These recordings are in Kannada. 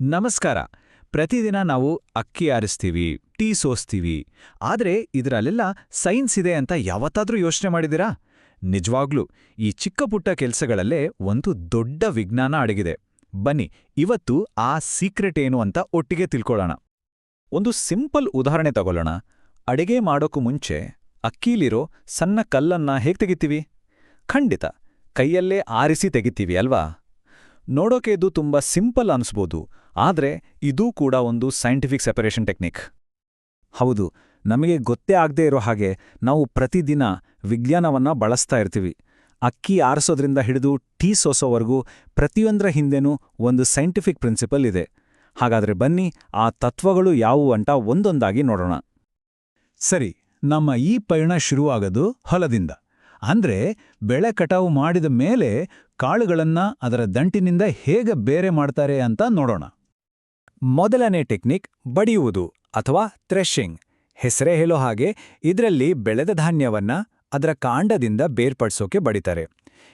ನಮಸ್ಕಾರ. ಪ್ರತಿದಿನ ನಾವು ಅಕ್ಕಿ ಆರಿಸ್ತೀವಿ, ಟೀ ಸೋಸ್ತೀವಿ. ಆದರೆ ಇದರಲ್ಲೆಲ್ಲ ಸೈನ್ಸ್ ಇದೆ ಅಂತ ಯಾವತ್ತಾದ್ರೂ ಯೋಚನೆ ಮಾಡಿದಿರಾ ನಿಜವಾಗ್ಲೂ, ಈ ಚಿಕ್ಕ ಪುಟ್ಟ ಕೆಲಸಗಳಲ್ಲೇ ಒಂದು ದೊಡ್ಡ ವಿಜ್ಞಾನ ಅಡಗಿದೆ. ಬನ್ನಿ, ಇವತ್ತು ಆ ಸೀಕ್ರೆಟ್ ಏನು ಅಂತ ಒಟ್ಟಿಗೆ ತಿಳ್ಕೊಳ್ಳೋಣ. ಒಂದು ಸಿಂಪಲ್ ಉದಾಹರಣೆ ತಗೊಳ್ಳೋಣ. ಅಡಿಗೆ ಮಾಡೋಕ್ಕೂ ಮುಂಚೆ ಅಕ್ಕೀಲಿರೋ ಸಣ್ಣ ಕಲ್ಲನ್ನ ಹೇಗೆ ತೆಗಿತೀವಿ? ಖಂಡಿತ, ಕೈಯಲ್ಲೇ ಆರಿಸಿ ತೆಗಿತೀವಿ ಅಲ್ವಾ? ನೋಡೋಕೆ ಇದು ತುಂಬ ಸಿಂಪಲ್ ಅನಿಸ್ಬೋದು, ಆದರೆ ಇದೂ ಕೂಡ ಒಂದು ಸೈಂಟಿಫಿಕ್ ಸೆಪರೇಷನ್ ಟೆಕ್ನಿಕ್. ಹೌದು, ನಮಗೆ ಗೊತ್ತೇ ಆಗದೇ ಇರೋ ಹಾಗೆ ನಾವು ಪ್ರತಿದಿನ ವಿಜ್ಞಾನವನ್ನ ಬಳಸ್ತಾ ಇರ್ತೀವಿ. ಅಕ್ಕಿ ಆರಿಸೋದ್ರಿಂದ ಹಿಡಿದು ಟೀ ಸೋಸೋವರೆಗೂ ಪ್ರತಿಯೊಂದರ ಹಿಂದೆನೂ ಒಂದು ಸೈಂಟಿಫಿಕ್ ಪ್ರಿನ್ಸಿಪಲ್ ಇದೆ. ಹಾಗಾದ್ರೆ ಬನ್ನಿ, ಆ ತತ್ವಗಳು ಯಾವುವು ಅಂತ ಒಂದೊಂದಾಗಿ ನೋಡೋಣ. ಸರಿ, ನಮ್ಮ ಈ ಪಯಣ ಶುರುವಾಗದು ಹೊಲದಿಂದ. ಅಂದ್ರೆ ಬೆಳೆ ಕಟಾವು ಮಾಡಿದ ಮೇಲೆ ಕಾಳುಗಳನ್ನ ಅದರ ದಂಟಿನಿಂದ ಹೇಗೆ ಬೇರೆ ಮಾಡ್ತಾರೆ ಅಂತ ನೋಡೋಣ. ಮೊದಲನೇ ಟೆಕ್ನಿಕ್ ಬಡಿಯುವುದು ಅಥವಾ ಥ್ರೆಶಿಂಗ್. ಹೆಸರೇ ಹೇಳೋ ಹಾಗೆ ಇದರಲ್ಲಿ ಬೆಳೆದ ಧಾನ್ಯವನ್ನ ಅದರ ಕಾಂಡದಿಂದ ಬೇರ್ಪಡಿಸೋಕೆ ಬಡಿತಾರೆ.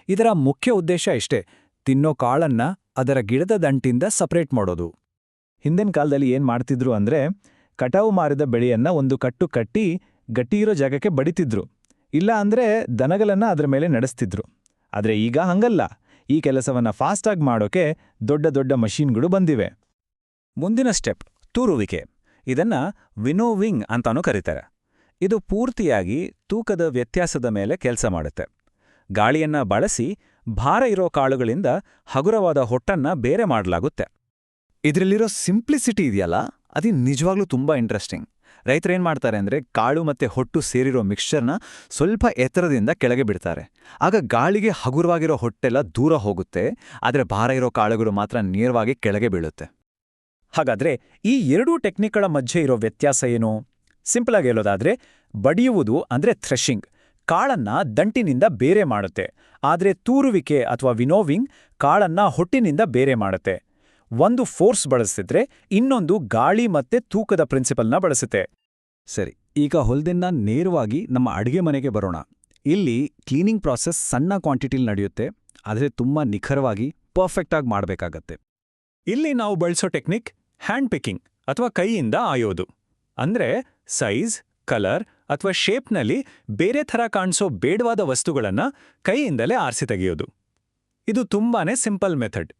ಇದರ ಮುಖ್ಯ ಉದ್ದೇಶ ಇಷ್ಟೇ, ತಿನ್ನೋ ಕಾಳನ್ನ ಅದರ ಗಿಡದ ದಂಟಿಂದ ಸಪರೇಟ್ ಮಾಡೋದು. ಹಿಂದಿನ ಕಾಲದಲ್ಲಿ ಏನು ಮಾಡ್ತಿದ್ರು ಅಂದ್ರೆ, ಕಟಾವು ಮಾರಿದ ಬೆಳೆಯನ್ನ ಒಂದು ಕಟ್ಟು ಕಟ್ಟಿ ಗಟ್ಟಿಯಿರೋ ಜಾಗಕ್ಕೆ ಬಡಿತಿದ್ರು. ಇಲ್ಲ ಅಂದ್ರೆ ದನಗಳನ್ನ ಅದರ ಮೇಲೆ ನಡೆಸ್ತಿದ್ರು. ಆದ್ರೆ ಈಗ ಹಂಗಲ್ಲ. ಈ ಕೆಲಸವನ್ನ ಫಾಸ್ಟಾಗಿ ಮಾಡೋಕೆ ದೊಡ್ಡ ದೊಡ್ಡ ಮಷೀನ್ಗಳು ಬಂದಿವೆ. ಮುಂದಿನ ಸ್ಟೆಪ್, ತೂರುವಿಕೆ. ಇದನ್ನ ವಿನೋವಿಂಗ್ ಅಂತಾನೂ ಕರೀತಾರೆ. ಇದು ಪೂರ್ತಿಯಾಗಿ ತೂಕದ ವ್ಯತ್ಯಾಸದ ಮೇಲೆ ಕೆಲಸ ಮಾಡುತ್ತೆ. ಗಾಳಿಯನ್ನ ಬಳಸಿ ಭಾರ ಇರೋ ಕಾಳುಗಳಿಂದ ಹಗುರವಾದ ಹೊಟ್ಟನ್ನ ಬೇರೆ ಮಾಡಲಾಗುತ್ತೆ. ಇದರಲ್ಲಿರೋ ಸಿಂಪ್ಲಿಸಿಟಿ ಇದೆಯಲ್ಲ? ಅದು ನಿಜವಾಗ್ಲೂ ತುಂಬಾ ಇಂಟ್ರೆಸ್ಟಿಂಗ್. ರೈತರೇನ್ ಮಾಡ್ತಾರೆ ಅಂದ್ರೆ ಕಾಳು ಮತ್ತೆ ಹೊಟ್ಟು ಸೇರಿರೋ ಮಿಕ್ಸ್ಚರ್ನ ಸ್ವಲ್ಪ ಎತ್ತರದಿಂದ ಕೆಳಗೆ ಬಿಡ್ತಾರೆ. ಆಗ ಗಾಳಿಗೆ ಹಗುರವಾಗಿರೋ ಹೊಟ್ಟೆಲ್ಲ ದೂರ ಹೋಗುತ್ತೆ, ಆದರೆ ಭಾರ ಇರೋ ಕಾಳುಗಳು ಮಾತ್ರ ನೇರವಾಗಿ ಕೆಳಗೆ ಬೀಳುತ್ತೆ. ಹಾಗಾದ್ರೆ ಈ ಎರಡೂ ಟೆಕ್ನಿಕ್ಗಳ ಮಧ್ಯೆ ಇರೋ ವ್ಯತ್ಯಾಸ ಏನು? ಸಿಂಪಲ್ ಆಗಿ ಹೇಳೋದಾದ್ರೆ, ಬಡಿಯುವುದು ಅಂದ್ರೆ ಥ್ರೆಶಿಂಗ್ ಕಾಳನ್ನ ದಂಟಿನಿಂದ ಬೇರೆ ಮಾಡುತ್ತೆ. ಆದ್ರೆ ತೂರುವಿಕೆ ಅಥವಾ ವಿನೋವಿಂಗ್ ಕಾಳನ್ನ ಹೊಟ್ಟಿನಿಂದ ಬೇರೆ ಮಾಡುತ್ತೆ. ಒಂದು ಫೋರ್ಸ್ ಬಳಸ್ತಿದ್ರೆ ಇನ್ನೊಂದು ಗಾಳಿ ಮತ್ತೆ ತೂಕದ ಪ್ರಿನ್ಸಿಪಲ್ನ ಬಳಸುತ್ತೆ. ಸರಿ ಈಗ ಹೊಲ್ದಿಂದ ನೇರವಾಗಿ ನಮ್ಮ ಅಡುಗೆ ಮನೆಗೆ ಬರೋಣ. ಇಲ್ಲಿ ಕ್ಲೀನಿಂಗ್ ಪ್ರಾಸೆಸ್ ಸಣ್ಣ ಕ್ವಾಂಟಿಟಿಲಿ ನಡೆಯುತ್ತೆ ಆದರೆ ತುಂಬಾ ನಿಖರವಾಗಿ ಪರ್ಫೆಕ್ಟಾಗಿ ಮಾಡಬೇಕಾಗತ್ತೆ. ಇಲ್ಲಿ ನಾವು ಬಳಸೋ ಟೆಕ್ನಿಕ್ ಹ್ಯಾಂಡ್ ಪಿಕ್ಕಿಂಗ್ ಅಥವಾ ಕೈಯಿಂದ ಆಯೋದು. ಅಂದ್ರೆ ಸೈಜ್ ಕಲರ್ ಅಥವಾ ಶೇಪ್ನಲ್ಲಿ ಬೇರೆ ಥರ ಕಾಣಿಸೋ ಬೇಡವಾದ ವಸ್ತುಗಳನ್ನ ಕೈಯಿಂದಲೇ ಆರಿಸಿ ತೆಗೆಯೋದು. ಇದು ತುಂಬಾನೇ ಸಿಂಪಲ್ ಮೆಥಡ್.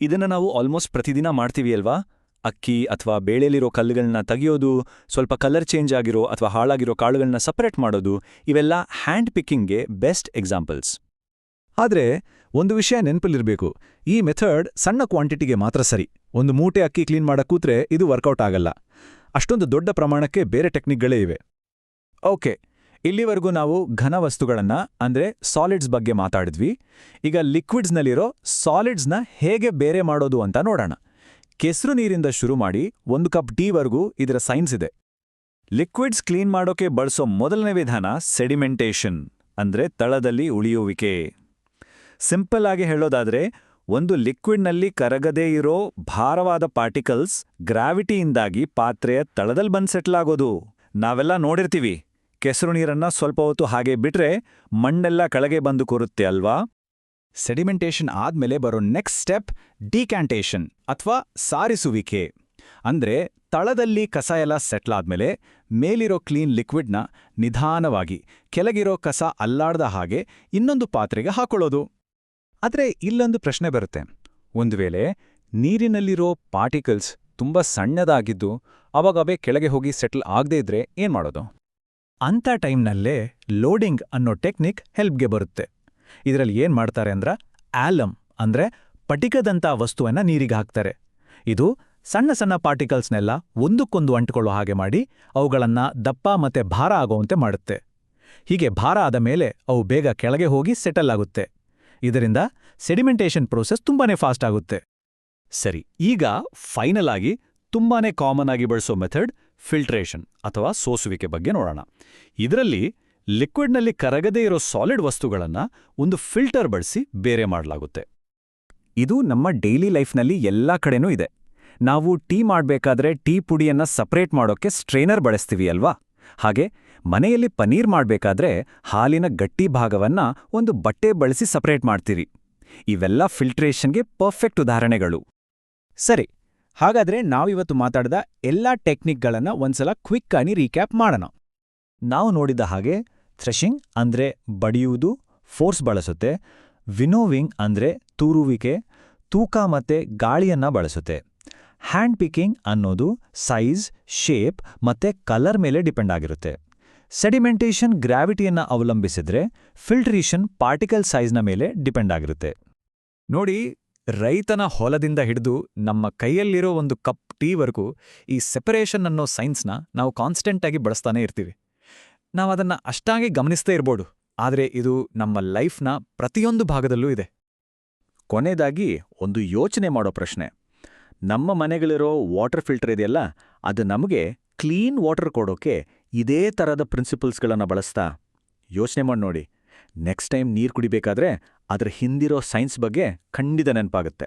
ಇದನ್ನ ನಾವು ಆಲ್ಮೋಸ್ಟ್ ಪ್ರತಿದಿನ ಮಾಡ್ತೀವಿ ಅಲ್ವಾ? ಅಕ್ಕಿ ಅಥವಾ ಬೇಳೆಲಿರೋ ಕಲ್ಲುಗಳನ್ನ ತೆಗೆಯೋದು, ಸ್ವಲ್ಪ ಕಲರ್ ಚೇಂಜ್ ಆಗಿರೋ ಅಥವಾ ಹಾಳಾಗಿರೋ ಕಾಳುಗಳನ್ನ ಸಪರೇಟ್ ಮಾಡೋದು, ಇವೆಲ್ಲ ಹ್ಯಾಂಡ್ ಪಿಕ್ಕಿಂಗ್ಗೆ ಬೆಸ್ಟ್ ಎಕ್ಸಾಂಪಲ್ಸ್ ಆದ್ರೆ, ಒಂದು ವಿಷಯ ನೆನಪಲ್ಲಿರಬೇಕು ಈ ಮೆಥಡ್ ಸಣ್ಣ ಕ್ವಾಂಟಿಟಿಗೆ ಮಾತ್ರ ಸರಿ. ಒಂದು ಮೂಟೆ ಅಕ್ಕಿ ಕ್ಲೀನ್ ಮಾಡೋ ಕೂತ್ರೆ ಇದು ವರ್ಕೌಟ್ ಆಗಲ್ಲ. ಅಷ್ಟೊಂದು ದೊಡ್ಡ ಪ್ರಮಾಣಕ್ಕೆ ಬೇರೆ ಟೆಕ್ನಿಕ್ಗಳೇ ಇವೆ. ಓಕೆ ಇಲ್ಲಿವರೆಗೂ ನಾವು ಘನ ವಸ್ತುಗಳನ್ನ, ಅಂದ್ರೆ ಸಾಲಿಡ್ಸ್ ಬಗ್ಗೆ ಮಾತಾಡಿದ್ವಿ. ಈಗ ಲಿಕ್ವಿಡ್ಸ್ನಲ್ಲಿರೋ ಸಾಲಿಡ್ಸ್ನ ಹೇಗೆ ಬೇರೆ ಮಾಡೋದು ಅಂತ ನೋಡೋಣ. ಕೆಸರು ನೀರಿಂದ ಶುರು ಮಾಡಿ ಒಂದು ಕಪ್ ಟೀವರೆಗೂ ಇದರ ಸೈನ್ಸ್ ಇದೆ. ಲಿಕ್ವಿಡ್ಸ್ ಕ್ಲೀನ್ ಮಾಡೋಕೆ ಬಳಸೋ ಮೊದಲನೇ ವಿಧಾನ ಸೆಡಿಮೆಂಟೇಷನ್ ಅಂದ್ರೆ ತಳದಲ್ಲಿ ಉಳಿಯುವಿಕೆ. ಸಿಂಪಲ್ ಆಗಿ ಹೇಳೋದಾದ್ರೆ, ಒಂದು ಲಿಕ್ವಿಡ್ನಲ್ಲಿ ಕರಗದೇ ಇರೋ ಭಾರವಾದ ಪಾರ್ಟಿಕಲ್ಸ್ ಗ್ರಾವಿಟಿಯಿಂದಾಗಿ ಪಾತ್ರೆಯ ತಳದಲ್ಲಿ ಬಂದ್ ಸೆಟ್ಲ್ ಆಗೋದು. ನಾವೆಲ್ಲ ನೋಡಿರ್ತೀವಿ. ಕೆಸರು ನೀರನ್ನ ಸ್ವಲ್ಪ ಹೊತ್ತು ಹಾಗೆ ಬಿಟ್ರೆ ಮಣ್ಣೆಲ್ಲ ಕೆಳಗೆ ಬಂದು ಕೂರುತ್ತೆ ಅಲ್ವಾ? ಸೆಡಿಮೆಂಟೇಷನ್ ಆದ್ಮೇಲೆ ಬರೋ ನೆಕ್ಸ್ಟ್ ಸ್ಟೆಪ್ ಡಿಕ್ಯಾಂಟೇಷನ್ ಅಥವಾ ಸಾರಿಸುವಿಕೆ. ಅಂದ್ರೆ ತಳದಲ್ಲಿ ಕಸ ಎಲ್ಲ ಸೆಟ್ಲ್ ಆದ್ಮೇಲೆ ಮೇಲಿರೋ ಕ್ಲೀನ್ ಲಿಕ್ವಿಡ್ನ ನಿಧಾನವಾಗಿ ಕೆಳಗಿರೋ ಕಸ ಅಲ್ಲಾಡ್ದ ಹಾಗೆ ಇನ್ನೊಂದು ಪಾತ್ರೆಗೆ ಹಾಕೊಳ್ಳೋದು. ಆದರೆ ಇಲ್ಲೊಂದು ಪ್ರಶ್ನೆ ಬರುತ್ತೆ. ಒಂದು ವೇಳೆ ನೀರಿನಲ್ಲಿರೋ ಪಾರ್ಟಿಕಲ್ಸ್ ತುಂಬಾ ಸಣ್ಣದಾಗಿದ್ದು ಅವಾಗವೇ ಕೆಳಗೆ ಹೋಗಿ ಸೆಟ್ಲ್ ಆಗದೇ ಇದ್ರೆ ಏನ್ ಮಾಡೋದು? ಅಂಥ ಟೈಮ್ನಲ್ಲೇ ಲೋಡಿಂಗ್ ಅನ್ನೋ ಟೆಕ್ನಿಕ್ ಹೆಲ್ಪ್ಗೆ ಬರುತ್ತೆ. ಇದರಲ್ಲಿ ಏನ್ ಮಾಡ್ತಾರೆ ಅಂದ್ರ ಆಲಮ್ ಅಂದ್ರೆ ಪಟಿಕದಂಥ ವಸ್ತುವನ್ನ ನೀರಿಗೆ ಹಾಕ್ತಾರೆ. ಇದು ಸಣ್ಣ ಸಣ್ಣ ಪಾರ್ಟಿಕಲ್ಸ್ನೆಲ್ಲ ಒಂದಕ್ಕೊಂದು ಅಂಟ್ಕೊಳ್ಳೋ ಹಾಗೆ ಮಾಡಿ ಅವುಗಳನ್ನ ದಪ್ಪ ಮತ್ತೆ ಭಾರ ಆಗುವಂತೆ ಮಾಡುತ್ತೆ. ಹೀಗೆ ಭಾರ ಆದ ಮೇಲೆ ಅವು ಬೇಗ ಕೆಳಗೆ ಹೋಗಿ ಸೆಟಲ್ ಆಗುತ್ತೆ. ಇದರಿಂದ ಸೆಡಿಮೆಂಟೇಷನ್ ಪ್ರೋಸೆಸ್ ತುಂಬಾನೇ ಫಾಸ್ಟ್ ಆಗುತ್ತೆ. ಸರಿ, ಈಗ ಫೈನಲ್ ಆಗಿ ತುಂಬಾನೇ ಕಾಮನ್ ಆಗಿ ಬಳಸೋ ಮೆಥಡ್ ಫಿಲ್ಟ್ರೇಷನ್ ಅಥವಾ ಸೋಸುವಿಕೆ ಬಗ್ಗೆ ನೋಡೋಣ. ಇದರಲ್ಲಿ ಲಿಕ್ವಿಡ್ನಲ್ಲಿ ಕರಗದೇ ಇರೋ ಸಾಲಿಡ್ ವಸ್ತುಗಳನ್ನ ಒಂದು ಫಿಲ್ಟರ್ ಬಳಸಿ ಬೇರೆ ಮಾಡಲಾಗುತ್ತೆ. ಇದು ನಮ್ಮ ಡೈಲಿ ಲೈಫ್ನಲ್ಲಿ ಎಲ್ಲ ಕಡೆನೂ ಇದೆ. ನಾವು ಟೀ ಮಾಡಬೇಕಾದ್ರೆ ಟೀ ಪುಡಿಯನ್ನ ಸಪ್ರೇಟ್ ಮಾಡೋಕೆ ಸ್ಟ್ರೈನರ್ ಬಳಸ್ತೀವಿ ಅಲ್ವಾ? ಹಾಗೆ ಮನೆಯಲ್ಲಿ ಪನೀರ್ ಮಾಡಬೇಕಾದ್ರೆ ಹಾಲಿನ ಗಟ್ಟಿ ಭಾಗವನ್ನ ಒಂದು ಬಟ್ಟೆ ಬಳಸಿ ಸಪ್ರೇಟ್ ಮಾಡ್ತೀರಿ. ಇವೆಲ್ಲ ಫಿಲ್ಟ್ರೇಷನ್ಗೆ ಪರ್ಫೆಕ್ಟ್ ಉದಾಹರಣೆಗಳು. ಸರಿ ಹಾಗಾದ್ರೆ ನಾವಿವತ್ತು ಮಾತಾಡಿದ ಎಲ್ಲಾ ಟೆಕ್ನಿಕ್ಗಳನ್ನ ಒಂದ್ಸಲ ಕ್ವಿಕ್ ಆಗಿ ರೀಕ್ಯಾಪ್ ಮಾಡೋಣ. ನಾವು ನೋಡಿದ ಹಾಗೆ ಥ್ರೆಶಿಂಗ್ ಅಂದ್ರೆ ಬಡಿಯುವುದು, ಫೋರ್ಸ್ ಬಳಸುತ್ತೆ, ವಿನೋವಿಂಗ್ ಅಂದ್ರೆ ತೂರುವಿಕೆ, ತೂಕ ಮತ್ತೆ ಗಾಳಿಯನ್ನ ಬಳಸುತ್ತೆ. ಹ್ಯಾಂಡ್ ಪಿಕಿಂಗ್ ಅನ್ನೋದು ಸೈಜ್, ಶೇಪ್ ಮತ್ತೆ ಕಲರ್ ಮೇಲೆ ಡಿಪೆಂಡ್ ಆಗಿರುತ್ತೆ. ಸೆಡಿಮೆಂಟೇಷನ್ ಗ್ರಾವಿಟಿಯನ್ನ ಅವಲಂಬಿಸಿದ್ರೆ ಫಿಲ್ಟ್ರೇಷನ್ ಪಾರ್ಟಿಕಲ್ ಸೈಜ್ನ ಮೇಲೆ ಡಿಪೆಂಡ್ ಆಗಿರುತ್ತೆ. ನೋಡಿ ರೈತನ ಹೊಲದಿಂದ ಹಿಡಿದು ನಮ್ಮ ಕೈಯಲ್ಲಿರೋ ಒಂದು ಕಪ್ ಟೀವರೆಗೂ ಈ ಸೆಪರೇಷನ್ ಅನ್ನೋ ಸೈನ್ಸ್ನ ನಾವು ಕಾನ್ಸ್ಟೆಂಟಾಗಿ ಬಳಸ್ತಾನೇ ಇರ್ತೀವಿ. ನಾವು ಅದನ್ನ ಅಷ್ಟಾಗಿ ಗಮನಿಸ್ತೇ ಇರ್ಬೋದು, ಆದರೆ ಇದು ನಮ್ಮ ಲೈಫ್ನ ಪ್ರತಿಯೊಂದು ಭಾಗದಲ್ಲೂ ಇದೆ. ಕೊನೆಯದಾಗಿ ಒಂದು ಯೋಚನೆ ಮಾಡೋ ಪ್ರಶ್ನೆ. ನಮ್ಮ ಮನೆಗಳಿರೋ ವಾಟರ್ ಫಿಲ್ಟರ್ ಇದೆಯಲ್ಲ, ಅದು ನಮಗೆ ಕ್ಲೀನ್ ವಾಟರ್ ಕೊಡೋಕೆ ಇದೇ ಥರದ ಪ್ರಿನ್ಸಿಪಲ್ಸ್ಗಳನ್ನು ಬಳಸ್ತಾ. ಯೋಚನೆ ಮಾಡಿ ನೋಡಿ. ನೆಕ್ಸ್ಟ್ ಟೈಮ್ ನೀರು ಕುಡಿಬೇಕಾದ್ರೆ ಅದರ ಹಿಂದಿರೋ ಸೈನ್ಸ್ ಬಗ್ಗೆ ಖಂಡಿತ ನೆನಪಾಗುತ್ತೆ.